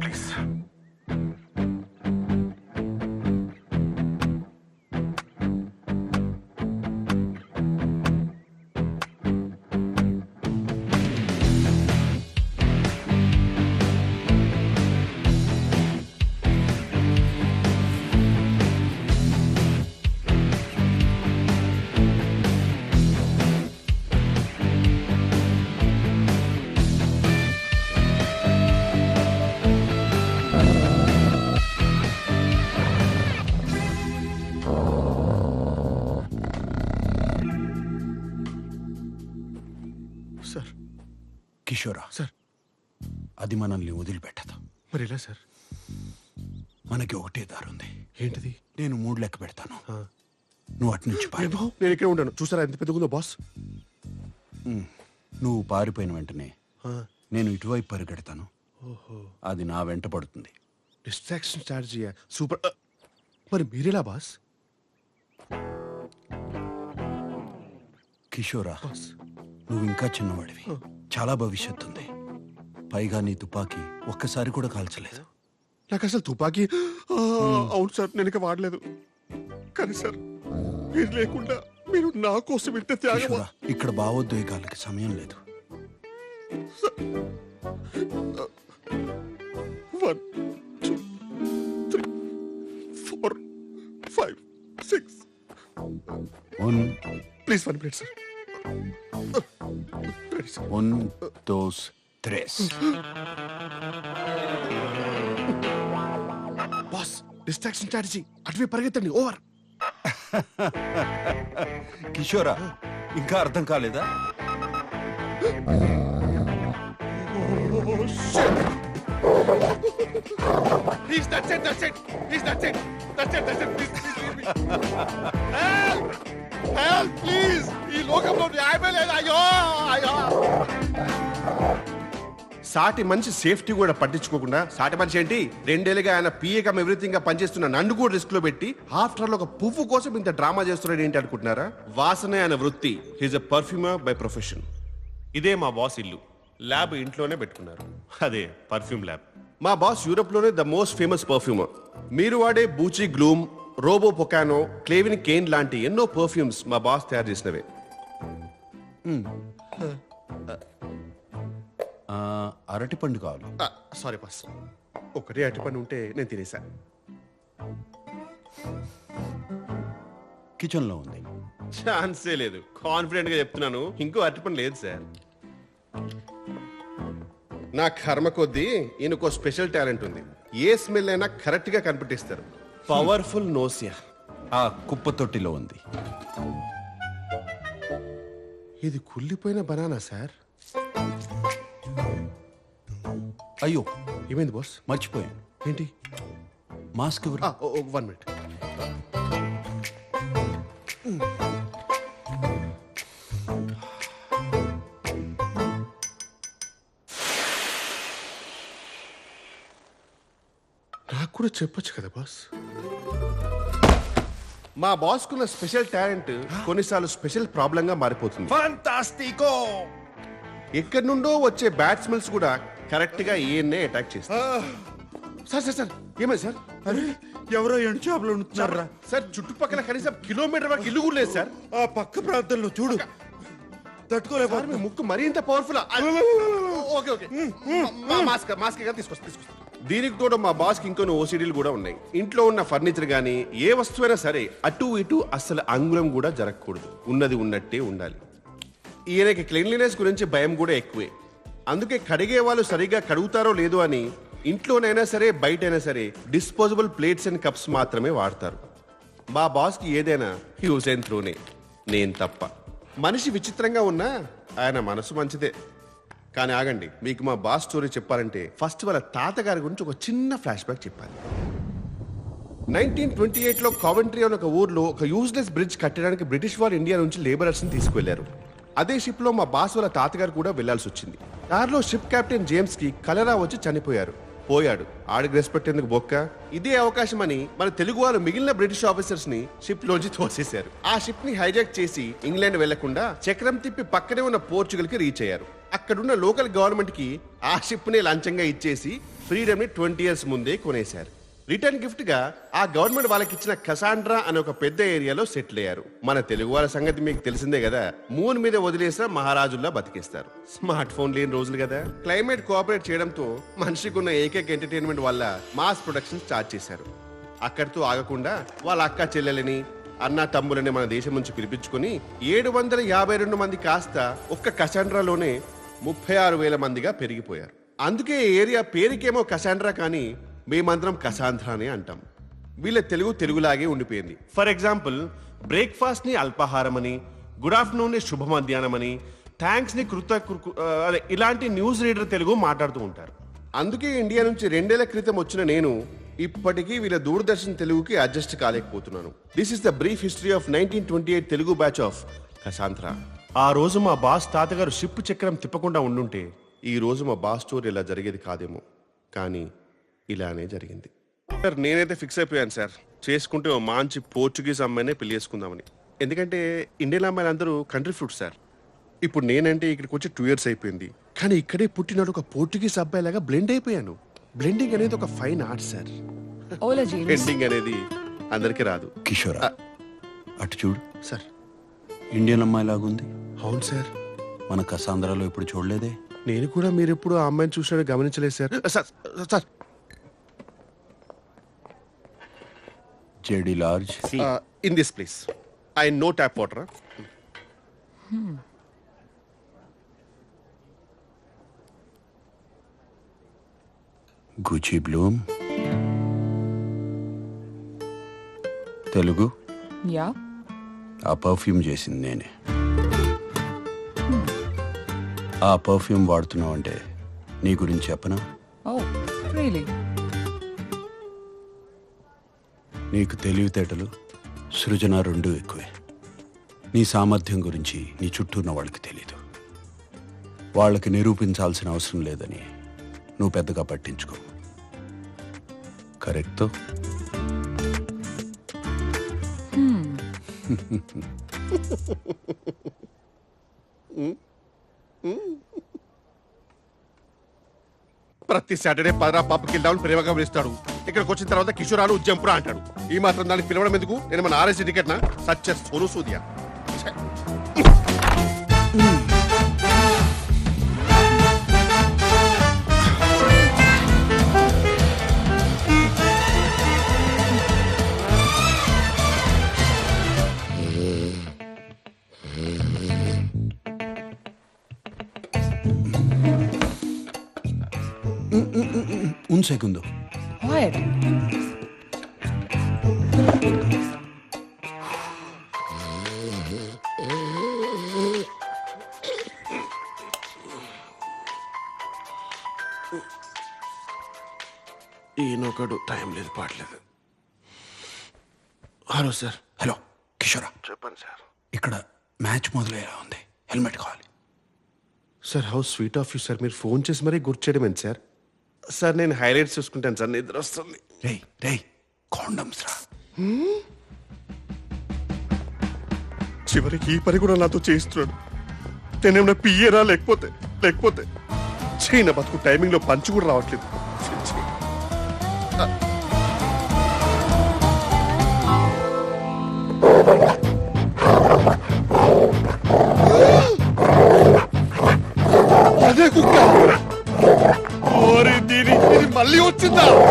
Please. కిషోరా sir. అది మనల్ని వదిలిపెట్టదు. మరి ఎలా సార్? మనకి ఒకటే దారుంది. ఏంటిది? నేను మూడు లెక్క పెడతాను. నువ్వు అటు నుంచి నేను ఇక్కడే ఉంటాను. చూసారా ఎంత పెద్దగుందో బాస్? నువ్వు పారిపోయిన వెంటనే నేను ఇటువైపు పరిగెడతాను. ఓహో. అది నా వెంట పడుతుంది. డిస్ట్రాక్షన్ స్ట్రాటజీ సూపర్ మరి మీరెలా బాస్? కిషోరా నువ్వు ఇంకా చిన్నవాడివి. చాలా భవిష్యత్తు ఉంది. పైగా నీ తుపాకీ ఒక్కసారి కూడా కాల్చలేదు. నాకు అసలు తుపాకీ ఆ, అవును సార్ నేను ఇక వాడలేదు. కానీ సార్ మీరు లేకుండా మీరు నా కోసం ఇంత త్యాగం కిషోరా ఇక్కడ భావోద్వేగాలకి సమయం లేదు. One two three four five six. Please one minute sir. ఉన్ దోస్ త్రెస్ బాస్ డిస్ట్రాక్షన్ స్ట్రాటజీ అటువే పరిగెత్తండి. ఓవర్ కిషోరా ఇంకా అర్థం కాలేదా? Please that's it that's it please that's it that's it that's it Please, please leave me Help! Help please ఈ లోకంలో న్యాయమే లేదు? అయ్యో అయ్యో. సాటి మనిషి సేఫ్టీ కూడా పట్టించుకోకుండా సాటి మనిషి ఏంటి? రెండేళ్ళుగా ఆయన పీఏకం ఎవ్రీథింగ్గా పనిచేస్తున్న నన్ను కూడా రిస్క్లో పెట్టి ఆఫ్టర్ ఒక పువ్వు కోసం ఇంత డ్రామా చేస్తున్నాడు ఏంటి అనుకుంటున్నారా? వాసన ఆయన వృత్తి. He's a perfumer by profession ఇదే మా బాస్ ఇల్లు. ల్యాబ్ ఇంట్లోనే పెట్టుకున్నారు. అదే పర్ఫ్యూమ్ ల్యాబ్. మా బాస్ యూరోప్లోనే ద మోస్ట్ ఫేమస్ పర్ఫ్యూమర్. మీరు వాడే బూచి గ్లూమ్ రోబో పొకానో క్లేవిన్ కేన్ లాంటి ఎన్నో పర్ఫ్యూమ్స్ మా బాస్ తయారు చేసినవే. అరటి పండు కావాలి. Sorry boss. ఒకటే అటు పని ఉంటే నేను తినేసా. కిచెన్లో ఉంది. ఛాన్సే లేదు. కాన్ఫిడెంట్గా చెప్తున్నాను. ఇంకో అరటి పని లేదు సార్. నా కర్మ కొద్దీ ఈయనకో స్పెషల్ టాలెంట్ ఉంది. ఏ స్మెల్ అయినా కరెక్ట్గా కనిపెట్టిస్తారు. Powerful nausea. ఆ కుప్ప తొట్టిలో ఉంది. ఇది కుళ్ళిపోయిన బనానా సార్. అయ్యో. ఏమైంది బాస్? మర్చిపోయాను. ఏంటి? మాస్క్ ఎవరు? One minute. కూడా చెప్పొచ్చు కదా బాస్? మా బాస్ కున్న స్పెషల్ టాలెంట్ కొన్నిసార్లు స్పెషల్ ప్రాబ్లం గా మారిపోతుంది. ఫంటాస్టికో ఎక్కడి నుండో వచ్చే బ్యాట్స్మెన్స్ కూడా కరెక్ట్గా ఈయన్నే అటాక్ చేస్తారు సార్ సార్ సార్ ఏమైంది సార్? అరే ఎవరో ఎండు చేపలు ఉంటున్నారా? సార్ చుట్టుపక్కల కనీసం కిలోమీటర్ వరకు ఇల్లు కూడా లేదు సార్. ఆ పక్క ప్రాంతంలో చూడు. సార్ మీ ముక్కు మరీ ఇంత powerful okay okay. Mask mask తీసుకొస్తా తీసుకొస్తా. దీనికి తోడు మా బాస్కి ఇంకొన్ని ఓసిడీలు కూడా ఉన్నాయి. ఇంట్లో ఉన్న ఫర్నిచర్ కానీ ఏ వస్తువైనా సరే అటు ఇటు అస్సలు అంగుళం కూడా జరగకూడదు. ఉన్నది ఉన్నట్టే ఉండాలి. ఈయనకి క్లీన్లీనెస్ గురించి భయం కూడా ఎక్కువే. అందుకే కడిగే వాళ్ళు సరిగా కడుగుతారో లేదో అని ఇంట్లోనైనా సరే బయటైనా సరే డిస్పోజబుల్ ప్లేట్స్ అండ్ కప్స్ మాత్రమే వాడతారు. మా బాస్కి ఏదైనా యూజ్ అండ్ త్రోనే. నేను తప్ప. మనిషి విచిత్రంగా ఉన్నా ఆయన మనసు మంచిదే. కానీ ఆగండి మీకు మా బాస్ స్టోరీ చెప్పాలంటే ఫస్ట్ వాళ్ళ తాతగారి గురించి ఒక చిన్న ఫ్లాష్ బ్యాక్ చెప్పాలి. నైన్టీన్ ట్వంటీ ఎయిట్లో కావెంట్రీ అనే ఒక ఊర్లో ఒక యూజ్లెస్ బ్రిడ్జ్ కట్టడానికి బ్రిటిష్ వారు ఇండియా నుంచి లేబరర్స్ని తీసుకువెళ్ళారు. అదే షిప్లో మా బాస్ వాళ్ళ తాతగారు కూడా వెళ్ళాల్సి వచ్చింది. దారిలో షిప్ కెప్టెన్ జేమ్స్కి కలరా వచ్చి చనిపోయారు. పోయాడు. ఆడికి రెస్పెక్ట్ ఎందుకు బొక్క? ఇదే అవకాశం అని మన తెలుగు వాళ్ళు మిగిలిన బ్రిటిష్ ఆఫీసర్స్ని షిప్ లోంచి తోసేశారు. ఆ షిప్ని హైజాక్ చేసి ఇంగ్లాండ్ వెళ్ళకుండా చక్రం తిప్పి పక్కనే ఉన్న పోర్చుగల్కి రీచ్ అయ్యారు. అక్కడున్న లోకల్ గవర్నమెంట్కి ఆ షిప్ని లంచంగా ఇచ్చేసి ఫ్రీడమ్ని ట్వంటీ ఇయర్స్ ముందే కొనేశారు. రిటర్న్ గిఫ్ట్గా ఆ గవర్నమెంట్ వాళ్ళకి ఇచ్చిన కసాండ్రా అనే ఒక పెద్ద ఏరియాలో సెటిల్ అయ్యారు. మన తెలుగు వాళ్ళ సంగతి మీకు తెలిసిందే కదా మూన్ మీద వదిలేసిన మహారాజుల్లా బతికిస్తారు. స్మార్ట్ ఫోన్ లేని రోజులు కదా. క్లైమేట్ కోఆపరేట్ చేయడంతో మనిషికి ఉన్న ఏకైక ఎంటర్టైన్మెంట్ వల్ల మాస్ ప్రొడక్షన్ స్టార్ట్ చేశారు. అక్కడితో ఆగకుండా వాళ్ళ అక్క చెల్లెలని అన్న తమ్ములని మన దేశం నుంచి పిలిపించుకుని ఏడు వందల యాభై రెండు మంది కాస్త ఒక్క కసాండ్రాలోనే ముప్పై ఆరు వేల మందిగా పెరిగిపోయారు. అందుకే ఏరియా పేరుకేమో కసాండ్రా కానీ మేమందరం కసాంధ్ర అని అంటాం. వీళ్ళ తెలుగు తెలుగులాగే ఉండిపోయింది. ఫర్ ఎగ్జాంపుల్ బ్రేక్ఫాస్ట్ని అల్పాహారమని అల్పాహారం అని గుడ్ ఆఫ్టర్నూన్ని శుభ మధ్యాహ్నం అని కృత కృ- అదే ఇలాంటి న్యూస్ రీడర్ తెలుగు మాట్లాడుతూ ఉంటారు. అందుకే ఇండియా నుంచి రెండేళ్ళ క్రితం వచ్చిన నేను ఇప్పటికీ వీళ్ళ దూరదర్శన్ తెలుగుకి adjust కాలేకపోతున్నాను. This is the brief history of nineteen twenty eight Telugu batch of కసాంత్ర ఆ రోజు మా బాస్ తాతగారు షిప్ చక్రం తిప్పకుండా ఉండుంటే ఈ రోజు మా బాస్ స్టోరీ ఇలా జరిగేది కాదేమో. కానీ ఇలానే జరిగింది. సార్ నేనైతే ఫిక్స్ అయిపోయాను సార్. చేసుకుంటే ఓ మంచి పోర్చుగీస్ అమ్మాయినే పెళ్ళి చేసుకుందామని. ఎందుకంటే ఇండియన్ అమ్మాయిలు అందరూ కంట్రీ ఫ్రూట్ సార్. ఇప్పుడు నేనంటే ఇక్కడికి వచ్చి టూ ఇయర్స్ అయిపోయింది. కానీ ఇక్కడే పుట్టినాడు ఒక పోర్చుగీస్ అబ్బాయి లాగా బ్లెండ్ అయిపోయాను. బ్లెండింగ్ అనేది ఒక ఫైన్ ఆర్ట్ సార్. బ్లెండింగ్ అనేది అందరికీ రాదు. కిషోరా అటు చూడు. సార్. ఇండియన్ అమ్మాయి లాగుంది. అవును సార్. మన కసాంధ్రాలో ఇప్పుడు చూడలేదే? నేను కూడా మీరు ఎప్పుడు ఆ అమ్మాయిని చూసినట్టు గమనించలేదు sir sir sir JD large in this place I know tap water Gucci Bloom Telugu Yeah. ఆ పర్ఫ్యూమ్ చేసింది నేనే. ఆ పర్ఫ్యూమ్ వాడుతున్నావు అంటే నీ గురించి చెప్పనా? Oh, really? నీకు తెలివితేటలు సృజన రెండూ ఎక్కువే. నీ సామర్థ్యం గురించి నీ చుట్టూ ఉన్న వాళ్ళకి తెలీదు. వాళ్ళకి నిరూపించాల్సిన అవసరం లేదని నువ్వు పెద్దగా పట్టించుకో. కరెక్ట్? ప్రతి సాటర్డే పదరా పాపకి వెళ్దామని ప్రేమగా పిలుస్తాడు ఇక్కడికి వచ్చిన తర్వాత కిషోరాలు జంపురా అంటాడు ఈ మాత్రం దాన్ని పిలవడం ఎందుకు నేను మన ఆర్ఎస్ టికెట్ నా సత్య సోను సూదియా un segundo What? ఈయనొకడు టైం లేదు పాడలేదు హలో సార్. హలో కిషోరా. చెప్పండి సార్. ఇక్కడ మ్యాచ్ మొదలయ్యేలా ఉంది. హెల్మెట్ కావాలి. Sir how sweet of you sir. మీరు ఫోన్ చేసి మరీ గుర్తు చేయడం ఏంటి సార్? సార్ నేను హైలైట్స్ చూసుకుంటాను సార్. నిద్ర వస్తుంది. రేయ్ రేయ్ కాండమ్స్ రా. చివరికి ఈ పని కూడా నాతో చేయిస్తున్నాడు. నేనేమన్నా పియ్యరా లేకపోతే లేకపోతే. చైన బతుకు టైమింగ్లో పంచి కూడా రావట్లేదు. сюда!